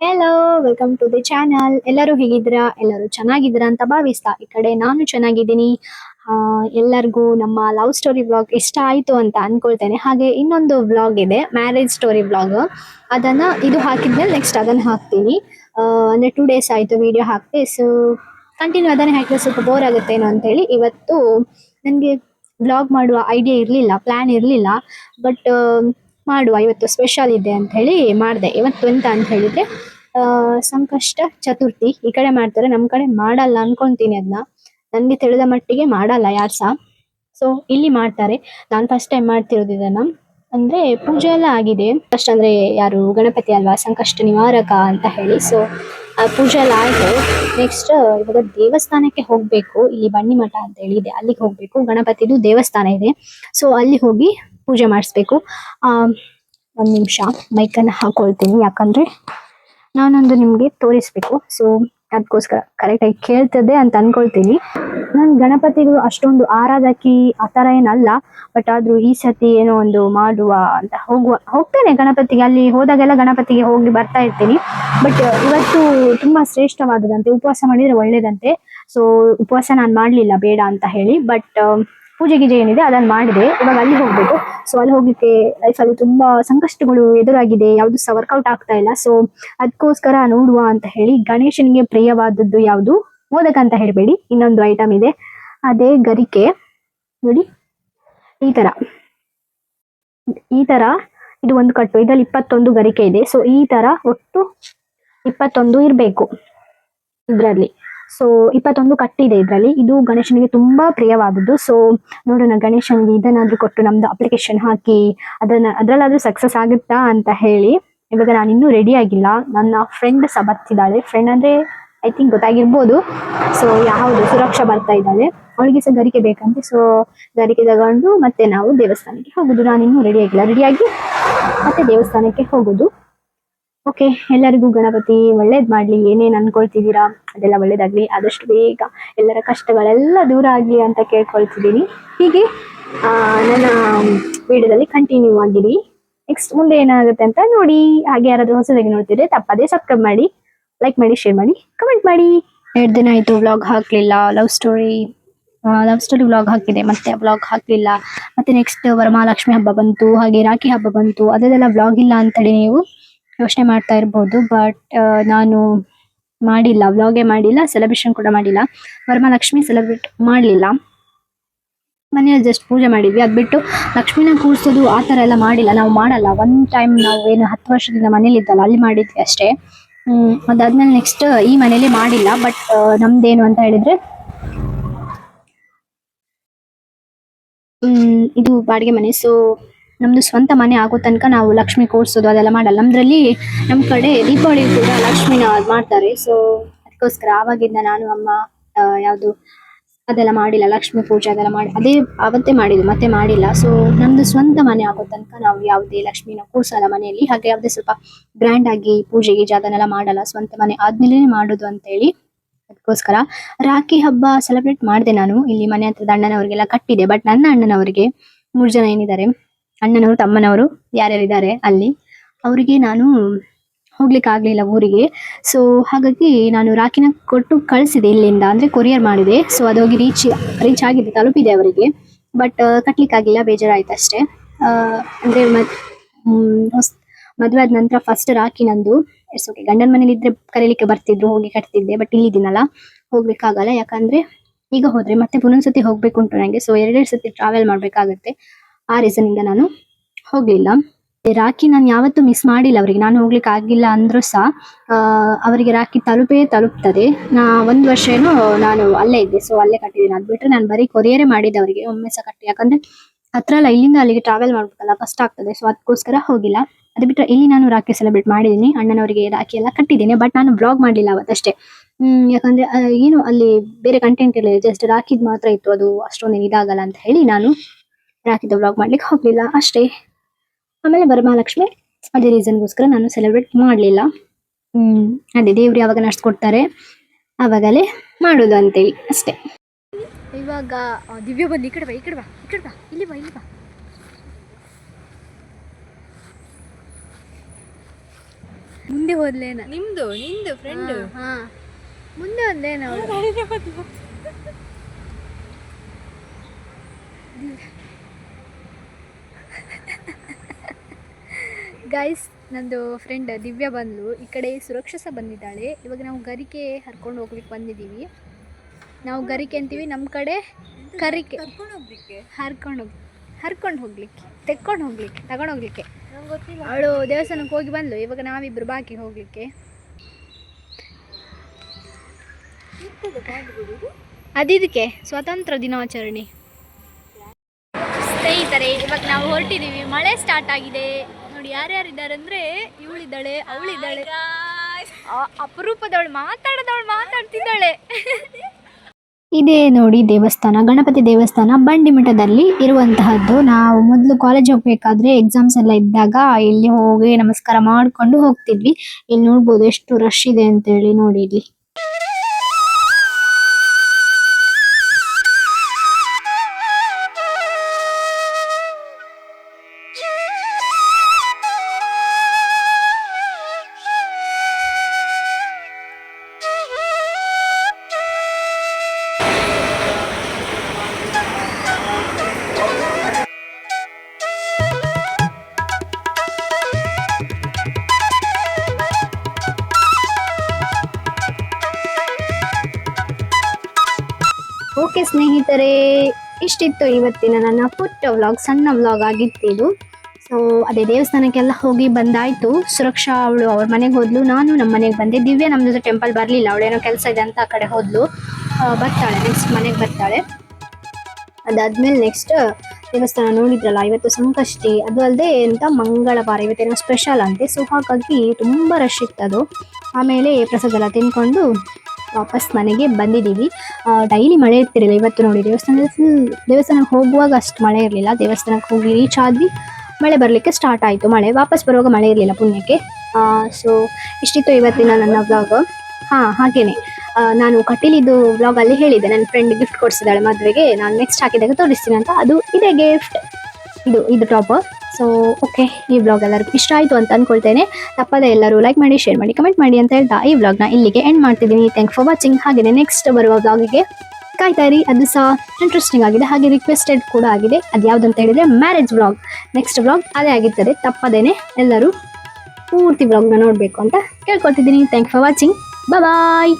Hello welcome to the channel ಎಲ್ಲರೂ ಹೇಗಿದ್ದೀರಾ? ಎಲ್ಲರೂ ಚೆನ್ನಾಗಿದ್ದೀರಾ ಅಂತ ಭಾವಿಸ್ತಾ ಈ ಕಡೆ ನಾನು ಚೆನ್ನಾಗಿದ್ದೀನಿ. ಎಲ್ಲರಿಗೂ ನಮ್ಮ ಲವ್ ಸ್ಟೋರಿ ವ್ಲಾಗ್ ಇಷ್ಟ ಆಯ್ತು ಅಂತ ಅನ್ಕೊಳ್ತೇನೆ. ಹಾಗೆ ಇನ್ನೊಂದು ವ್ಲಾಗ್ ಇದೆ ಮ್ಯಾರೇಜ್ ಸ್ಟೋರಿ ವ್ಲಾಗ್ ಅದನ್ನ ಇದು ಹಾಕಿದ್ಮೇಲೆ ನೆಕ್ಸ್ಟ್ ಅದನ್ನ ಹಾಕ್ತೀನಿ. ಅಂದ್ರೆ ಟೂ ಡೇಸ್ ಆಯಿತು ವಿಡಿಯೋ ಹಾಕ್ತೀವಿ ಸೊ ಕಂಟಿನ್ಯೂ ಅದನ್ನೇ ಹಾಕಿದ್ರೆ ಸ್ವಲ್ಪ ಬೋರ್ ಆಗುತ್ತೇನೋ ಅಂತೇಳಿ ಇವತ್ತು ನನಗೆ ವ್ಲಾಗ್ ಮಾಡುವ ಐಡಿಯಾ ಇರಲಿಲ್ಲ ಪ್ಲ್ಯಾನ್ ಇರಲಿಲ್ಲ. ಬಟ್ ಮಾಡುವ ಇವತ್ತು ಸ್ಪೆಷಲ್ ಇದೆ ಅಂತ ಹೇಳಿ ಮಾಡಿದೆ. ಇವತ್ತು ಎಂತ ಅಂತ ಹೇಳಿದ್ರೆ ಆ, ಸಂಕಷ್ಟ ಚತುರ್ಥಿ ಈ ಕಡೆ ಮಾಡ್ತಾರೆ ನಮ್ಮ ಕಡೆ ಮಾಡಲ್ಲ ಅನ್ಕೊಂತೀನಿ ಅದನ್ನ ನನಗೆ ತಿಳಿದ ಮಟ್ಟಿಗೆ ಮಾಡಲ್ಲ ಯಾರು ಸಹ ಸೊ ಇಲ್ಲಿ ಮಾಡ್ತಾರೆ. ನಾನು ಫಸ್ಟ್ ಟೈಮ್ ಮಾಡ್ತಿರೋದು ಇದನ್ನ. ಅಂದ್ರೆ ಪೂಜೆ ಎಲ್ಲ ಆಗಿದೆ. ಫಸ್ಟ್ ಅಂದ್ರೆ ಯಾರು ಗಣಪತಿ ಅಲ್ವಾ ಸಂಕಷ್ಟ ನಿವಾರಕ ಅಂತ ಹೇಳಿ. ಸೊ ಪೂಜೆ ಎಲ್ಲ ಆಯ್ತು. ನೆಕ್ಸ್ಟ್ ಇವಾಗ ದೇವಸ್ಥಾನಕ್ಕೆ ಹೋಗ್ಬೇಕು. ಇಲ್ಲಿ ಬನ್ನಿ ಮಠ ಅಂತ ಹೇಳಿ ಇದೆ ಅಲ್ಲಿಗೆ ಹೋಗ್ಬೇಕು. ಗಣಪತಿದು ದೇವಸ್ಥಾನ ಇದೆ. ಸೊ ಅಲ್ಲಿ ಹೋಗಿ ಪೂಜೆ ಮಾಡಿಸ್ಬೇಕು. ಒಂದ್ ನಿಮಿಷ ಮೈಕನ್ನ ಹಾಕೊಳ್ತೀನಿ. ಯಾಕಂದ್ರೆ ನಾನೊಂದು ನಿಮಗೆ ತೋರಿಸ್ಬೇಕು. ಸೊ ಅದಕ್ಕೋಸ್ಕರ ಕರೆಕ್ಟಾಗಿ ಕೇಳ್ತದೆ ಅಂತ ಅಂದ್ಕೊಳ್ತೀನಿ ನಾನು ಗಣಪತಿಗಳು ಅಷ್ಟೊಂದು ಆರಾಧಕಿ, ಆ ಥರ ಏನಲ್ಲ. ಬಟ್ ಆದ್ರೂ ಈ ಸತಿ ಏನೋ ಒಂದು ಮಾಡುವ ಅಂತ ಹೋಗುವ, ಹೋಗ್ತೇನೆ ಗಣಪತಿಗೆ. ಅಲ್ಲಿ ಹೋದಾಗೆಲ್ಲ ಗಣಪತಿಗೆ ಹೋಗಿ ಬರ್ತಾ ಇರ್ತೀನಿ. ಬಟ್ ಇವತ್ತು ತುಂಬಾ ಶ್ರೇಷ್ಠವಾದದಂತೆ ಉಪವಾಸ ಮಾಡಿದ್ರೆ ಒಳ್ಳೇದಂತೆ. ಸೊ ಉಪವಾಸ ನಾನು ಮಾಡಲಿಲ್ಲ, ಬೇಡ ಅಂತ ಹೇಳಿ. ಬಟ್ ಪೂಜೆ ಗೀಜೆ ಏನಿದೆ ಅದನ್ನ ಮಾಡಿದೆ. ಇವಾಗ ಅಲ್ಲಿ ಹೋಗ್ಬೇಕು. ಸೊ ಅಲ್ಲಿ ಹೋಗ್ಲಿಕ್ಕೆ ಲೈಫಲ್ಲಿ ತುಂಬಾ ಸಂಕಷ್ಟಗಳು ಎದುರಾಗಿದೆ. ಯಾವ್ದು ಸಹ ವರ್ಕೌಟ್ ಆಗ್ತಾ ಇಲ್ಲ. ಸೊ ಅದಕ್ಕೋಸ್ಕರ ನೋಡುವ ಅಂತ ಹೇಳಿ ಗಣೇಶನಿಗೆ ಪ್ರಿಯವಾದದ್ದು ಯಾವುದು? ಮೋದಕ ಅಂತ ಹೇಳಬೇಡಿ. ಇನ್ನೊಂದು ಐಟಮ್ ಇದೆ. ಅದೇ ಗರಿಕೆ. ನೋಡಿ. ಈ ತರ. ಈ ತರ ಇದು ಒಂದು ಕಟ್ಟು. ಇದರಲ್ಲಿ ಇಪ್ಪತ್ತೊಂದು ಗರಿಕೆ ಇದೆ. ಸೊ ಈ ತರ ಒಟ್ಟು ಇಪ್ಪತ್ತೊಂದು ಇರಬೇಕು. ಇದರಲ್ಲಿ. ಸೊ ಇಪ್ಪತ್ತೊಂದು ಕಟ್ಟಿದೆ ಇದರಲ್ಲಿ. ಇದು ಗಣೇಶನಿಗೆ ತುಂಬಾ ಪ್ರಿಯವಾದದ್ದು. ಸೊ ನೋಡೋಣ, ಗಣೇಶನಿಗೆ ಇದನ್ನಾದ್ರೂ ಕೊಟ್ಟು ನಮ್ದು ಅಪ್ಲಿಕೇಶನ್ ಹಾಕಿ, ಅದನ್ನ, ಅದ್ರಲ್ಲಾದ್ರೂ ಸಕ್ಸಸ್ ಆಗುತ್ತಾ ಅಂತ ಹೇಳಿ. ಇವಾಗ ನಾನು ಇನ್ನೂ ರೆಡಿ ಆಗಿಲ್ಲ. ನನ್ನ ಫ್ರೆಂಡ್ ಸಹ ಬರ್ತಿದ್ದಾಳೆ. ಫ್ರೆಂಡ್ ಅಂದ್ರೆ ಐ ಥಿಂಕ್ ಗೊತ್ತಾಗಿರ್ಬೋದು. ಸೊ ಯಾವುದು, ಸುರಕ್ಷಾ ಬರ್ತಾ ಇದ್ದಾಳೆ. ಅವಳಿಗೆ ಸಹ ಗರಿಕೆ ಬೇಕಂತೆ. ಸೊ ಗರಿಕೆ ತಗೊಂಡು ಮತ್ತೆ ನಾವು ದೇವಸ್ಥಾನಕ್ಕೆ ಹೋಗುದು. ನಾನು ಇನ್ನೂ ರೆಡಿ ಆಗಿಲ್ಲ ರೆಡಿಯಾಗಿ ಮತ್ತೆ ದೇವಸ್ಥಾನಕ್ಕೆ ಹೋಗುದು. ಓಕೆ, ಎಲ್ಲರಿಗೂ ಗಣಪತಿ ಒಳ್ಳೇದ್ ಮಾಡ್ಲಿ, ಏನೇನ್ ಅನ್ಕೊಳ್ತಿದ್ದೀರಾ ಅದೆಲ್ಲ ಒಳ್ಳೇದಾಗ್ಲಿ, ಆದಷ್ಟು ಬೇಗ ಎಲ್ಲರ ಕಷ್ಟಗಳೆಲ್ಲ ದೂರ ಆಗ್ಲಿ ಅಂತ ಕೇಳ್ಕೊಳ್ತಿದ್ದೀನಿ ಹೀಗೆ ನನ್ನ ವಿಡಿಯೋದಲ್ಲಿ ಕಂಟಿನ್ಯೂ ಆಗಿರಿ. ನೆಕ್ಸ್ಟ್ ಮುಂದೆ ಏನಾಗುತ್ತೆ ಅಂತ ನೋಡಿ, ಹಾಗೆ ಯಾರಾದ್ರೂ ಹೊಸದಾಗಿ ನೋಡ್ತಿದ್ರೆ ತಪ್ಪದೇ ಸಬ್ಸ್ಕ್ರೈಬ್ ಮಾಡಿ ಲೈಕ್ ಮಾಡಿ ಶೇರ್ ಮಾಡಿ ಕಮೆಂಟ್ ಮಾಡಿ. ಎರಡು ದಿನ ಆಯ್ತು ವ್ಲಾಗ್ ಹಾಕ್ಲಿಲ್ಲ love story love story vlog ಹಾಕಿದೆ, ಮತ್ತೆ ವ್ಲಾಗ್ ಹಾಕ್ಲಿಲ್ಲ. ಮತ್ತೆ ನೆಕ್ಸ್ಟ್ ವರಮಹಾಲಕ್ಷ್ಮಿ ಹಬ್ಬ ಬಂತು, ಹಾಗೆ ರಾಖಿ ಹಬ್ಬ ಬಂತು, ಅದೆಲ್ಲ ವ್ಲಾಗ್ ಇಲ್ಲ ಅಂತೇಳಿ ನೀವು ಯೋಚನೆ ಮಾಡ್ತಾ ಇರ್ಬೋದು ಬಟ್ ನಾನು ಮಾಡಿಲ್ಲ ವ್ಲಾಗೇ ಮಾಡಿಲ್ಲ ಸೆಲೆಬ್ರೇಷನ್ ಕೂಡ ಮಾಡಿಲ್ಲ. ವರಮಹಾಲಕ್ಷ್ಮಿ ಸೆಲೆಬ್ರೇಟ್ ಮಾಡಲಿಲ್ಲ. ಮನೆಯಲ್ಲಿ ಜಸ್ಟ್ ಪೂಜೆ ಮಾಡಿದ್ವಿ. ಅದು ಬಿಟ್ಟು ಲಕ್ಷ್ಮಿನ ಕೂರಿಸೋದು ಆ ಥರ ಎಲ್ಲ ಮಾಡಿಲ್ಲ. ನಾವು ಮಾಡಲ್ಲ. ಒನ್ ಟೈಮ್ ನಾವು ಏನು ಹತ್ತು ವರ್ಷದಿಂದ ಮನೇಲಿ ಇದ್ದಲ್ಲ, ಅಲ್ಲಿ ಮಾಡಿದ್ವಿ ಅಷ್ಟೇ. ಅದಾದ್ಮೇಲೆ ನೆಕ್ಸ್ಟ್ ಈ ಮನೇಲಿ ಮಾಡಿಲ್ಲ ಬಟ್ ನಮ್ದೇನು ಅಂತ ಹೇಳಿದ್ರೆ ಇದು ಬಾಡಿಗೆ ಮನೆ. ಸೊ ನಮ್ದು ಸ್ವಂತ ಮನೆ ಆಗೋ ತನಕ ನಾವು ಲಕ್ಷ್ಮಿ ಕೂರಿಸೋದು ಅದೆಲ್ಲ ಮಾಡಲ್ಲ. ನಮ್ದ್ರಲ್ಲಿ ನಮ್ ಕಡೆ ದೀಪಾವಳಿ ಕೂಡ ಲಕ್ಷ್ಮಿನ ಮಾಡ್ತಾರೆ. ಸೊ ಅದಕ್ಕೋಸ್ಕರ ಆವಾಗಿಂದ ನಾನು, ಅಮ್ಮ ಯಾವುದು ಅದೆಲ್ಲ ಮಾಡಿಲ್ಲ. ಲಕ್ಷ್ಮಿ ಪೂಜೆ ಅದೆಲ್ಲ ಮಾಡಿ, ಅದೇ ಅವತ್ತೇ ಮಾಡಿದ್ದು, ಮತ್ತೆ ಮಾಡಿಲ್ಲ. ಸೊ ನಮ್ದು ಸ್ವಂತ ಮನೆ ಆಗೋ ತನಕ ನಾವು ಯಾವುದೇ ಲಕ್ಷ್ಮಿನ ಕೂರ್ಸಲ್ಲ ಮನೆಯಲ್ಲಿ. ಹಾಗೆ ಯಾವುದೇ ಸ್ವಲ್ಪ ಗ್ರ್ಯಾಂಡ್ ಆಗಿ ಪೂಜೆ ಗೀಜೆ ಅದನ್ನೆಲ್ಲ ಮಾಡಲ್ಲ. ಸ್ವಂತ ಮನೆ ಆದ್ಮೇಲೆ ಮಾಡೋದು ಅಂತ ಹೇಳಿ ಅದಕ್ಕೋಸ್ಕರ ರಾಖಿ ಹಬ್ಬ ಸೆಲೆಬ್ರೇಟ್ ಮಾಡಿದೆ ನಾನು. ಇಲ್ಲಿ ಮನೆ ಹತ್ರದ ಅಣ್ಣನವರಿಗೆಲ್ಲ ಕಟ್ಟಿದೆ. ಬಟ್ ನನ್ನ ಅಣ್ಣನವರಿಗೆ ಮೂರು ಜನ ಏನಿದ್ದಾರೆ ಅಣ್ಣನವರು, ತಮ್ಮನವರು ಯಾರ್ಯಾರಿದ್ದಾರೆ ಅಲ್ಲಿ? ಅವರಿಗೆ ನಾನು ಹೋಗ್ಲಿಕ್ಕೆ ಆಗ್ಲಿಲ್ಲ ಊರಿಗೆ. ಸೊ ಹಾಗಾಗಿ ನಾನು ರಾಖಿನ ಕೊಟ್ಟು ಕಳಿಸಿದೆ ಇಲ್ಲಿಂದ. ಅಂದ್ರೆ ಕೊರಿಯರ್ ಮಾಡಿದೆ. ಸೊ ಅದು ಹೋಗಿ ರೀಚ್ ರೀಚ್ ಆಗಿದೆ, ತಲುಪಿದೆ ಅವರಿಗೆ. ಬಟ್ ಕಟ್ಲಿಕ್ಕೆ ಆಗಿಲ್ಲ ಬೇಜಾರಾಯ್ತು ಅಷ್ಟೇ ಅಂದ್ರೆ ಮದ್ವೆ ಆದ ನಂತರ ಫಸ್ಟ್ ರಾಖಿ ನಂದು. ಇಟ್ಸ್ ಓಕೆ ಗಂಡನ ಮನೇಲಿ ಇದ್ರೆ ಕರೀಲಿಕ್ಕೆ ಬರ್ತಿದ್ರು, ಹೋಗಿ ಕಟ್ತಿದ್ದೆ ಬಟ್ ಇಲ್ಲಿದ್ದೀನಲ್ಲ, ಹೋಗ್ಲಿಕ್ಕಾಗಲ್ಲ. ಯಾಕಂದ್ರೆ ಈಗ ಹೋದ್ರೆ ಮತ್ತೆ ಪುನೊಂದ್ಸತಿ ಹೋಗ್ಬೇಕು ಉಂಟು ನಂಗೆ. ಸೊ ಎರಡೆರಡು ಸತಿ ಟ್ರಾವೆಲ್ ಮಾಡ್ಬೇಕಾಗತ್ತೆ. ಆ ರೀಸನ್ ಇಂದ ನಾನು ಹೋಗ್ಲಿಲ್ಲ. ರಾಖಿ ನಾನು ಯಾವತ್ತೂ ಮಿಸ್ ಮಾಡಿಲ್ಲ ಅವರಿಗೆ. ನಾನು ಹೋಗ್ಲಿಕ್ಕೆ ಆಗಿಲ್ಲ ಅಂದ್ರೂ ಸಹ ಅವರಿಗೆ ರಾಖಿ ತಲುಪೇ ತಲುಪ್ತದೆ. ನಾ ಒಂದು ವರ್ಷ ಏನೋ ನಾನು ಅಲ್ಲೇ ಇದ್ದೆ ಸೊ ಅಲ್ಲೇ ಕಟ್ಟಿದ್ದೀನಿ. ಅದ್ ಬಿಟ್ರೆ ನಾನು ಬರೀ ಕೊರಿಯರೇ ಮಾಡಿದ್ದೆ ಅವರಿಗೆ. ಒಮ್ಮೆ ಸಹ ಕಟ್ಟಿ. ಯಾಕಂದ್ರೆ ಹತ್ರ ಅಲ್ಲ ಇಲ್ಲಿಂದ ಅಲ್ಲಿಗೆ ಟ್ರಾವೆಲ್ ಮಾಡ್ಬೇಕಲ್ಲ, ಕಷ್ಟ ಆಗ್ತದೆ. ಸೊ ಅದಕ್ಕೋಸ್ಕರ ಹೋಗಿಲ್ಲ. ಅದು ಬಿಟ್ರೆ ಇಲ್ಲಿ ನಾನು ರಾಖಿ ಸೆಲೆಬ್ರೇಟ್ ಮಾಡಿದ್ದೀನಿ. ಅಣ್ಣನವರಿಗೆ ರಾಖಿ ಎಲ್ಲ ಕಟ್ಟಿದ್ದೀನಿ. ಬಟ್ ನಾನು ಬ್ಲಾಗ್ ಮಾಡಲಿಲ್ಲ ಅವತ್ತಷ್ಟೇ ಹ್ಮ್, ಯಾಕಂದ್ರೆ ಏನು ಅಲ್ಲಿ ಬೇರೆ ಕಂಟೆಂಟ್ ಇರಲಿಲ್ಲ ಜಸ್ಟ್ ರಾಖಿದ್ ಮಾತ್ರ ಇತ್ತು. ಅದು ಅಷ್ಟೊಂದೇನು ಇದಾಗಲ್ಲ ಅಂತ ಹೇಳಿ ನಾನು ರಾಖಿದ ವ್ಲಾಗ್ ಮಾಡ್ಲಿಕ್ಕೆ ಹೋಗ್ಲಿಲ್ಲ ಅಷ್ಟೇ. ಆಮೇಲೆ ವರಮಹಾಲಕ್ಷ್ಮಿ ಅದೇ ರೀಸನ್ಗೋಸ್ಕರ ನಾನು ಸೆಲೆಬ್ರೇಟ್ ಮಾಡಲಿಲ್ಲ. ಹ್ಮ್ ಅದೇ ದೇವ್ರು ಯಾವಾಗ ನಡ್ಸ್ಕೊಡ್ತಾರೆ ಆವಾಗಲೇ ಮಾಡೋದು ಅಂತೇಳಿ ಅಷ್ಟೇ. ಇವಾಗ ದಿವ್ಯ ಬಂದು ಈ ಕಡೆ ಬಾ ಈ ಕಡೆ ಬಾ ಈ ಕಡೆ ಬಾ ಇಲ್ಲಿ ಬಾ ಇಲ್ಲಿ ಬಾ. ಮುಂದೆ ಹೋದ್ಲೇನ? ನಿಮ್ದು ನಿಂದು ಫ್ರೆಂಡ್ ಹಾ ಮುಂದೆ ಒಂದೇನ ಅವಳು? ಗೈಸ್ ನಂದು ಫ್ರೆಂಡ್ ದಿವ್ಯ ಬಂದಳು ಈ ಕಡೆ ಸುರಕ್ಷಸ ಬಂದಿದ್ದಾಳೆ. ಇವಾಗ ನಾವು ಗರಿಕೆ ಹರ್ಕೊಂಡು ಹೋಗ್ಲಿಕ್ಕೆ ಬಂದಿದ್ದೀವಿ. ನಾವು ಗರಿಕೆ ಅಂತೀವಿ ನಮ್ಮ ಕಡೆ ಕರಿಕೆ. ಹರ್ಕೊಂಡು ಹೋಗಿ, ಹರ್ಕೊಂಡು ಹೋಗ್ಲಿಕ್ಕೆ, ತೆಕ್ಕೊಂಡು ಹೋಗ್ಲಿಕ್ಕೆ, ತಗೊಂಡು ಹೋಗ್ಲಿಕ್ಕೆ. ಅವಳು ದೇವಸ್ಥಾನಕ್ಕೆ ಹೋಗಿ ಬಂದಳು ಇವಾಗ ನಾವಿಬ್ರು ಬಾಕಿ ಹೋಗ್ಲಿಕ್ಕೆ? ಅದಿದಕ್ಕೆ ಸ್ವಾತಂತ್ರ್ಯ ದಿನಾಚರಣೆ. ಸ್ನೇಹಿತರೆ, ಇವಾಗ ನಾವು ಹೊರಟಿದ್ದೀವಿ. ಮಳೆ ಸ್ಟಾರ್ಟ್ ಆಗಿದೆ. ನೋಡಿ ಯಾರ್ಯಾರಿದ್ದಾರೆ ಅಂದ್ರೆ ಇವಳಿದ್ದಾಳೆ ಅವಳಿದ್ದಾಳೆ. ಅಪರೂಪದವಳು ಮಾತಾಡದವಳು ಮಾತಾಡ್ತಿದ್ದಾಳೆ. ಇದೇ ನೋಡಿ ದೇವಸ್ಥಾನ ಗಣಪತಿ ದೇವಸ್ಥಾನ ಬಂಡಿಮಠದಲ್ಲಿ ಇರುವಂತಹದ್ದು. ನಾವು ಮೊದಲು ಕಾಲೇಜ್ ಹೋಗ್ಬೇಕಾದ್ರೆ ಎಕ್ಸಾಮ್ಸ್ ಎಲ್ಲ ಇದ್ದಾಗ ಇಲ್ಲಿ ಹೋಗಿ ನಮಸ್ಕಾರ ಮಾಡ್ಕೊಂಡು ಹೋಗ್ತಿದ್ವಿ. ಇಲ್ಲಿ ನೋಡ್ಬೋದು ಎಷ್ಟು ರಶ್ ಇದೆ ಅಂತ ಹೇಳಿ ನೋಡಿ ಇಲ್ಲಿ. ಓಕೆ ಸ್ನೇಹಿತರೆ, ಇಷ್ಟಿತ್ತು ಇವತ್ತಿನ ನನ್ನ ಪುಟ್ಟ ವ್ಲಾಗ್, ಸಣ್ಣ ವ್ಲಾಗ್ ಆಗಿತ್ತು ಇದು ಸೊ ಅದೇ ದೇವಸ್ಥಾನಕ್ಕೆಲ್ಲ ಹೋಗಿ ಬಂದಾಯ್ತು. ಸುರಕ್ಷಾ ಅವಳು ಅವ್ರ ಮನೆಗೆ ಹೋದ್ಲು. ನಾನು ನಮ್ಮ ಮನೆಗೆ ಬಂದೆ. ದಿವ್ಯ ನಮ್ಮದು ಟೆಂಪಲ್ ಬರಲಿಲ್ಲ. ಅವಳೇನೋ ಕೆಲಸ ಇದೆ ಅಂತ ಆ ಕಡೆ ಹೋದ್ಲು. ಬರ್ತಾಳೆ ನೆಕ್ಸ್ಟ್ ಮನೆಗೆ ಬರ್ತಾಳೆ. ಅದಾದ್ಮೇಲೆ ನೆಕ್ಸ್ಟ್ ದೇವಸ್ಥಾನ ನೋಡಿದ್ರಲ್ಲ, ಇವತ್ತು ಸಂಕಷ್ಟಿ. ಅದು ಅಲ್ಲದೆ ಅಂತ ಮಂಗಳವಾರ. ಇವತ್ತೇನೋ ಸ್ಪೆಷಲ್ ಅಂತೆ. ಸೊ ಹಾಗಾಗಿ ತುಂಬ ರಶ್ ಇತ್ತು ಅದು ಆಮೇಲೆ ಪ್ರಸಾದ ಎಲ್ಲ ತಿನ್ಕೊಂಡು ವಾಪಸ್ ಮನೆಗೆ ಬಂದಿದ್ದೀವಿ. ಡೈಲಿ ಮಳೆ ಇರ್ತಿರಲಿಲ್ಲ, ಇವತ್ತು ನೋಡಿ ದೇವಸ್ಥಾನದಲ್ಲಿ ಫುಲ್ ದೇವಸ್ಥಾನಕ್ಕೆ ಹೋಗುವಾಗ ಅಷ್ಟು ಮಳೆ ಇರಲಿಲ್ಲ. ದೇವಸ್ಥಾನಕ್ಕೆ ಹೋಗಿ ರೀಚ್ ಆದ್ವಿ. ಮಳೆ ಬರಲಿಕ್ಕೆ ಸ್ಟಾರ್ಟ್ ಆಯಿತು. ಮಳೆ ವಾಪಸ್ ಬರುವಾಗ ಮಳೆ ಇರಲಿಲ್ಲ ಪುಣ್ಯಕ್ಕೆ. ಸೊ ಇಷ್ಟಿತ್ತು ಇವತ್ತಿನ ನನ್ನ ವ್ಲಾಗ್ ಹಾಂ, ಹಾಗೇನೆ. ನಾನು ಕಟೀಲಿದ್ದು ವ್ಲಾಗಲ್ಲಿ ಹೇಳಿದ್ದೆ. ನನ್ನ ಫ್ರೆಂಡ್ ಗಿಫ್ಟ್ ಕೊಡಿಸಿದ್ದಾಳೆ ಮದುವೆಗೆ. ನಾನು ನೆಕ್ಸ್ಟ್ ಹಾಕಿದಾಗ ತೋರಿಸ್ತೀನಿ ಅಂತ. ಅದು ಇದೇ ಗಿಫ್ಟ್ ಇದು ಇದು ಟಾಪ್ ಸೊ ಓಕೆ ಈ ವ್ಲಾಗ್ ಎಲ್ಲರಿಗೂ ಇಷ್ಟ ಆಯಿತು ಅಂತ ಅಂದ್ಕೊಳ್ತೇನೆ ತಪ್ಪದೆ ಎಲ್ಲರೂ ಲೈಕ್ ಮಾಡಿ ಶೇರ್ ಮಾಡಿ ಕಮೆಂಟ್ ಮಾಡಿ ಅಂತ ಹೇಳ್ತಾ ಈ ವ್ಲಾಗ್ನ ಇಲ್ಲಿಗೆ ಎಂಡ್ ಮಾಡ್ತಿದ್ದೀನಿ. ಥ್ಯಾಂಕ್ ಫಾರ್ ವಾಚಿಂಗ್ ಹಾಗೆಯೇ ನೆಕ್ಸ್ಟ್ ಬರುವ ವ್ಲಾಗಿಗೆ ಕಾಯ್ತಾ ಇರಿ. ಅದು ಸಹ ಇಂಟ್ರೆಸ್ಟಿಂಗ್ ಆಗಿದೆ. ಹಾಗೆ ರಿಕ್ವೆಸ್ಟೆಡ್ ಕೂಡ ಆಗಿದೆ. ಅದು ಯಾವ್ದಂತ ಹೇಳಿದ್ರೆ ಮ್ಯಾರೇಜ್ ವ್ಲಾಗ್ ನೆಕ್ಸ್ಟ್ ವ್ಲಾಗ್ ಅದೇ ಆಗಿರ್ತದೆ. ತಪ್ಪದೇನೆ ಎಲ್ಲರೂ ಪೂರ್ತಿ ವ್ಲಾಗ್ನ ನೋಡಬೇಕು ಅಂತ ಕೇಳ್ಕೊತಿದ್ದೀನಿ ಥ್ಯಾಂಕ್ ಫಾರ್ ವಾಚಿಂಗ್ ಬಾಯ್